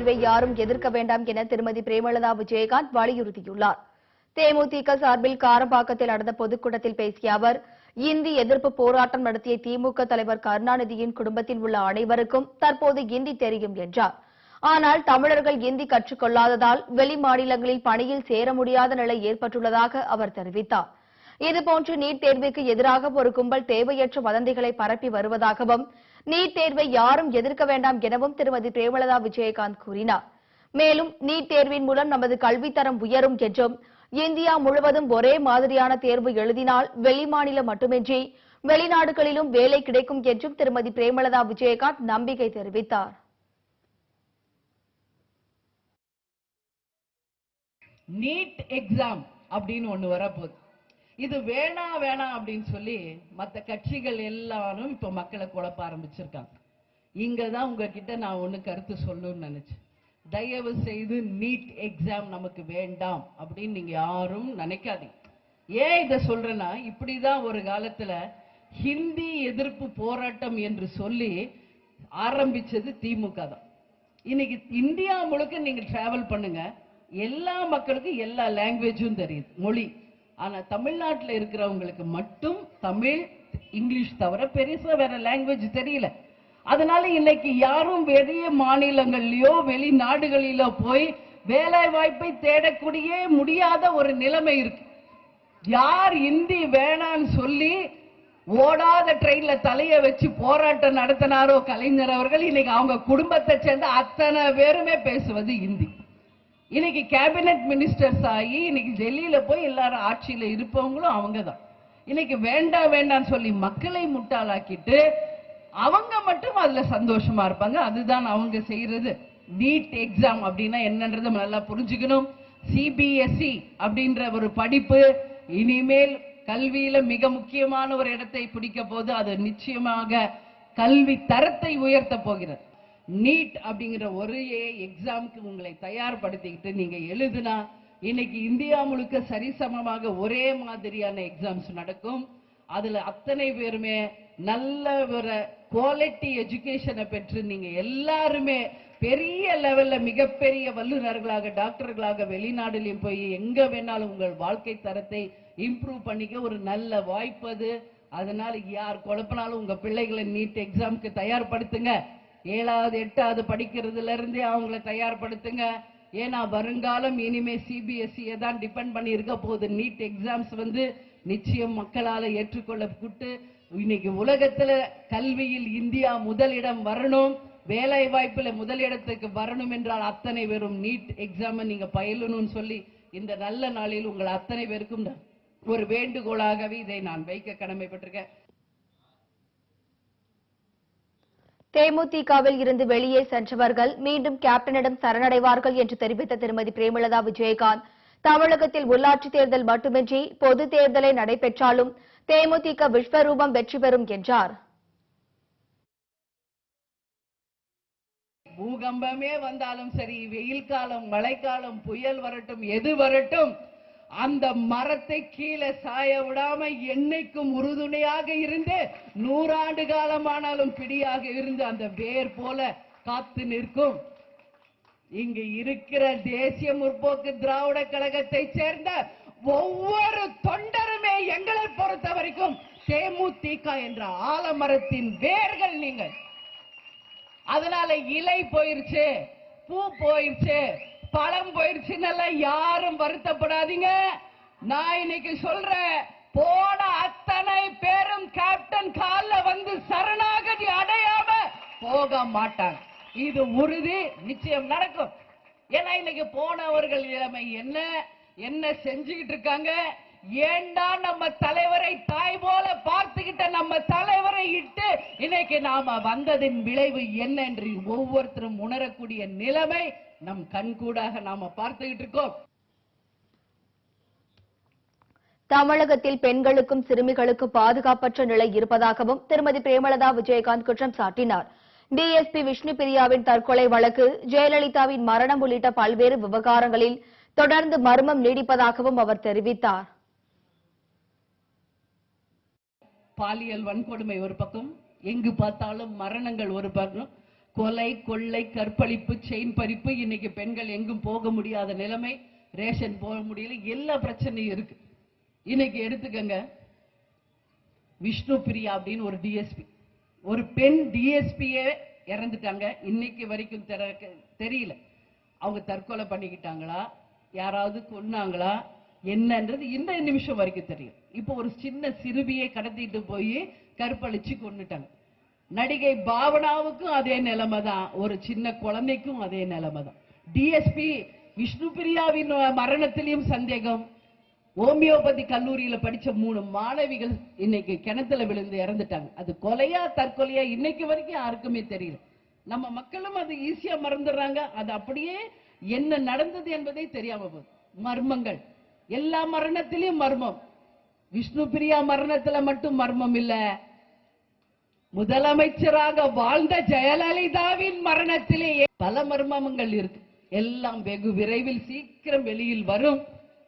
தேர்வை யாரும் எதிர்க்க வேண்டாம் என திருமதி பிரேமலதா விஜயகாந்த் வலியுறுத்தியுள்ளார். தேமுதிக சார்பில் காரம்பாக்கத்தில் நடந்த பொதுக்கூட்டத்தில் பேசிய அவர் இந்தி எதிர்ப்பு போராட்டம் நடத்திய திமுக தலைவர் கருணாநிதியின் குடும்பத்தில் உள்ள அனைவருக்கும் தற்போது இந்தி தெரியும் என்றார். ஆனால் தமிழர்கள் இந்தி கற்றுக்கொள்ளாததால் வெளி மாநிலங்களில் பணியில் சேர முடியாத நிலை ஏற்பட்டுள்ளதாக அவர் தெரிவித்தார். இதுபோன்று நீட் தேர்வுக்கு எதிராக ஒரு கும்பல் தேவையற்ற வதந்திகளை பரப்பி வருவதாகவும் நீட் தேர்வை யாரும் எதிர்க்க வேண்டாம் எனவும் திருமதி பிரேமலதா விஜயகாந்த் கூறினார். மேலும் நீட் தேர்வின் மூலம் நமது கல்வித்தரம் உயரும் என்றும் இந்தியா முழுவதும் ஒரே மாதிரியான தேர்வு எழுதினால் வெளிமாநிலம் மட்டுமின்றி வெளிநாடுகளிலும் வேலை கிடைக்கும் என்றும் திருமதி பிரேமலதா விஜயகாந்த் நம்பிக்கை தெரிவித்தார். நீட் எக்ஸாம் அப்படின்னு ஒன்று வரப்போகுது. இது வேணாம் வேணாம் அப்படின்னு சொல்லி மற்ற கட்சிகள் எல்லாரும் இப்போ மக்களை குழப்ப ஆரம்பிச்சிருக்காங்க. இங்க தான் உங்ககிட்ட நான் ஒன்று கருத்து சொல்லணும்னு நினைச்சேன். தயவு செய்து நீட் எக்ஸாம் நமக்கு வேண்டாம் அப்படின்னு நீங்க யாரும் நினைக்காதீங்க. ஏன் இதை சொல்றேன்னா இப்படிதான் ஒரு காலத்துல ஹிந்தி எதிர்ப்பு போராட்டம் என்று சொல்லி ஆரம்பிச்சது திமுக தான். இன்னைக்கு இந்தியா முழுக்க நீங்க டிராவல் பண்ணுங்க. எல்லா மக்களுக்கும் எல்லா லாங்குவேஜும் தெரியுது மொழி. ஆனால் தமிழ்நாட்டில் இருக்கிறவங்களுக்கு மட்டும் தமிழ் இங்கிலீஷ் தவிர பெருசாக வேற லாங்குவேஜ் தெரியல. அதனால இன்னைக்கு யாரும் வெளிய மாநிலங்கள்லயோ வெளிநாடுகளிலோ போய் வேலை வாய்ப்பை தேடக்கூடிய முடியாத ஒரு நிலைமை இருக்கு. யார் இந்தி வேணான்னு சொல்லி ஓடாத ட்ரெயின்ல தலைய வச்சு போராட்டம் நடத்தினாரோ கலைஞர் அவர்கள் இன்னைக்கு அவங்க குடும்பத்தை சேர்ந்த அத்தனை பேருமே பேசுவது இந்தி. இன்னைக்கு கேபினெட் மினிஸ்டர்ஸ் ஆகி இன்னைக்கு டெல்லியில போய் எல்லாரும் ஆட்சியில இருப்பவங்களும் அவங்க தான் இன்னைக்கு வேண்டாம் வேண்டாம்னு சொல்லி மக்களை முட்டாளாக்கிட்டு அவங்க மட்டும் அதுல சந்தோஷமா இருப்பாங்க. அதுதான் அவங்க செய்யறது. நீட் எக்ஸாம் அப்படின்னா என்னன்றதை நல்லா புரிஞ்சுக்கணும். சிபிஎஸ்இ அப்படின்ற ஒரு படிப்பு இனிமேல் கல்வியில மிக முக்கியமான ஒரு இடத்தை பிடிக்க போது அது நிச்சயமாக கல்வி தரத்தை உயர்த்த போகிறது. நீட் அப்படிங்கிற ஒரே எக்ஸாமுக்கு உங்களை தயார்படுத்திக்கிட்டு நீங்க எழுதுனா இன்னைக்கு இந்தியா முழுக்க சரிசமமாக ஒரே மாதிரியான எக்ஸாம்ஸ் நடக்கும். அதுல அத்தனை பேருமே நல்ல ஒரு குவாலிட்டி எஜுகேஷனை பெற்று நீங்க எல்லாருமே பெரிய லெவல்ல மிகப்பெரிய வல்லுநர்களாக டாக்டர்களாக வெளிநாடுலையும் போய் எங்க வேணாலும் உங்கள் வாழ்க்கை தரத்தை இம்ப்ரூவ் பண்ணிக்க ஒரு நல்ல வாய்ப்பு அது. அதனால யார் குழப்பினாலும் உங்க பிள்ளைகளை நீட் எக்ஸாம்க்கு தயார்படுத்துங்க. ஏழாவது எட்டாவது படிக்கிறதுல இருந்தே அவங்கள தயார்படுத்துங்க. ஏன்னா வருங்காலம் இனிமே சிபிஎஸ்இ தான் டிபெண்ட் பண்ணி இருக்க போகுது. நீட் எக்ஸாம்ஸ் வந்து நிச்சயம் மக்களால் ஏற்றுக்கொள்ளப்பட்டு இன்னைக்கு உலகத்துல கல்வியில் இந்தியா முதலிடம் வரணும். வேலை வாய்ப்புல முதலிடத்துக்கு வரணும் என்றால் அத்தனை பேரும் நீட் எக்ஸாம் நீங்க பயிலணும்னு சொல்லி இந்த நல்ல நாளில் உங்கள் அத்தனை பேருக்கும் ஒரு வேண்டுகோளாகவே இதை நான் வைக்க கடமைப்பட்டிருக்கேன். தேமுதிகவில் இருந்து வெளியே சென்றவர்கள் மீண்டும் கேப்டனிடம் சரணடைவார்கள் என்று தெரிவித்த திருமதி பிரேமலதா விஜயகாந்த். தமிழகத்தில் உள்ளாட்சித் தேர்தல் மட்டுமின்றி பொது தேர்தலை நடைபெற்றாலும் தேமுதிக விஸ்வரூபம் வெற்றி பெறும் என்றார். பூகம்பமே வந்தாலும் சரி வெயில் காலம் மழைக்காலம் புயல் வரட்டும் எது வரட்டும் அந்த மரத்தை கீழே சாய விடாம என்னைக்கும் உறுதுணையாக இருந்து நூறாண்டு காலமானாலும் பிடியாக இருந்து அந்த வேர் போல காத்து நிற்கும். இங்கு இருக்கிற தேசிய முற்போக்கு திராவிட கழகத்தை சேர்ந்த ஒவ்வொரு தொண்டருமே எங்களை பொறுத்த வரைக்கும் தேமுதிக என்ற ஆலமரத்தின் வேர்கள் நீங்கள். அதனால இலை போயிருச்சு பூ போயிருச்சு பழம் போயிருச்சுன்னு யாரும் வருத்தப்படாதீங்க. நான் இன்னைக்கு சொல்றேன் போன அத்தனை பேரும் கேப்டன் காலில் வந்து சரணாகதி அடையாம போக மாட்டாங்க. இது உறுதி நிச்சயம் நடக்கும். ஏன்னா இன்னைக்கு போனவர்கள் நிலைமை என்ன? என்ன செஞ்சுக்கிட்டு இருக்காங்க? ஏண்டா நம்ம தலைவரை தாய் போல பார்த்துக்கிட்ட நம்ம தலைவரை இட்டு இன்னைக்கு நாம வந்ததின் விளைவு என்ன என்று ஒவ்வொருத்தரும் உணரக்கூடிய நிலைமை நம் கண்கூடாக நாம பார்த்துக்கிட்டு இருக்கோம். தமிழகத்தில் பெண்களுக்கும் சிறுமிகளுக்கும் பாதுகாப்பற்ற நிலை இருப்பதாகவும் திருமதி பிரேமலதா விஜயகாந்த் குற்றம் சாட்டினார். டிஎஸ்பி விஷ்ணு பிரியாவின் தற்கொலை வழக்கு ஜெயலலிதாவின் மரணம் உள்ளிட்ட பல்வேறு விவகாரங்களில் தொடர்ந்து மர்மம் நீடிப்பதாகவும் அவர் தெரிவித்தார். பாலியல் வன்கொடுமை ஒரு பக்கம் எங்கு பார்த்தாலும் மரணங்கள் ஒரு பக்கம். கொலை கொள்ளை கற்பழிப்பு செயின் பறிப்பு இன்னைக்கு பெண்கள் எங்கும் போக முடியாத நிலைமை ரேஷன் போக முடியல எல்லா பிரச்சனையும் இருக்கு. இன்னைக்கு எடுத்துக்கங்க விஷ்ணு பிரியா அப்படின்னு ஒரு டிஎஸ்பி ஒரு பெண் டிஎஸ்பியே இறந்துட்டாங்க. இன்னைக்கு வரைக்கும் தெர- தெரியல. அவங்க தற்கொலை பண்ணிக்கிட்டாங்களா? யாராவது கொன்னாங்களா? என்னன்றது இந்த நிமிஷம் வரைக்கும் தெரியும். இப்போ ஒரு சின்ன சிறுவியை கடத்திட்டு போய் கற்பழிச்சு கொண்டுட்டாங்க நடிகை பாவனாவுக்கும் அதே நிலைமை தான் ஒரு சின்ன குழந்தைக்கும் அதே நிலைமை தான் டிஎஸ்பி விஷ்ணு பிரியாவின் மரணத்திலையும் சந்தேகம். ஹோமியோபதி கல்லூரியில படிச்ச மூணு மாணவிகள் இன்னைக்கு கிணத்துல விழுந்து இறந்துட்டாங்க. அது கொலையா தற்கொலையா இன்னைக்கு வரைக்கும் யாருக்குமே தெரியல. நம்ம மக்களும் அது ஈஸியா மறந்துடுறாங்க. அது அப்படியே என்ன நடந்தது என்பதே தெரியாம போகுது. மர்மங்கள். எல்லா மரணத்திலையும் மர்மம். விஷ்ணு பிரியா மரணத்துல மட்டும் மர்மம் இல்ல. முதலமைச்சராக வாழ்ந்த ஜெயலலிதாவின் மரணத்திலே பல மர்மங்கள் இருக்கு. எல்லாம் வெகு விரைவில் சீக்கிரம் வெளியில் வரும்.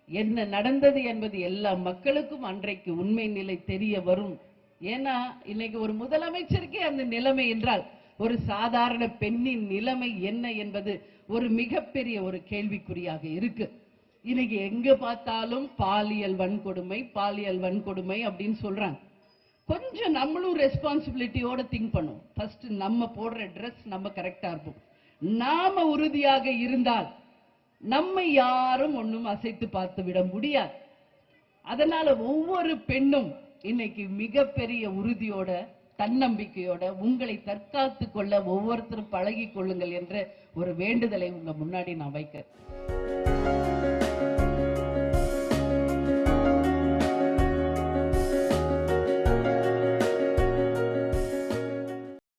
என்ன நடந்தது என்பது எல்லா மக்களுக்கும் அன்றைக்கு உண்மை நிலை தெரிய வரும். ஏன்னா இன்னைக்கு ஒரு முதலமைச்சருக்கே அந்த நிலைமை என்றால் ஒரு சாதாரண பெண்ணின் நிலைமை என்ன என்பது ஒரு மிகப்பெரிய ஒரு கேள்விக்குறியாக இருக்கு. இன்னைக்கு எங்க பார்த்தாலும் பாலியல் வன்கொடுமை பாலியல் வன்கொடுமை அப்படின்னு சொல்றாங்க. கொஞ்சம் நம்மளும் ரெஸ்பான்சிபிலிட்டியோட திங்க் பண்ணும் ஃபர்ஸ்ட் நம்ம போடுற ட்ரெஸ் நம்ம கரெக்டா இருப்போம். நாம உறுதியாக இருந்தால் நம்மை யாரும் ஒன்றும் அசைத்து பார்த்து விட முடியாது. அதனால ஒவ்வொரு பெண்ணும் இன்னைக்கு மிகப்பெரிய உறுதியோட தன்னம்பிக்கையோட உங்களை தற்காத்து கொள்ள ஒவ்வொருத்தரும் பழகி கொள்ளுங்கள் என்ற ஒரு வேண்டுதலை உங்க முன்னாடி நான் வைக்கிறேன்.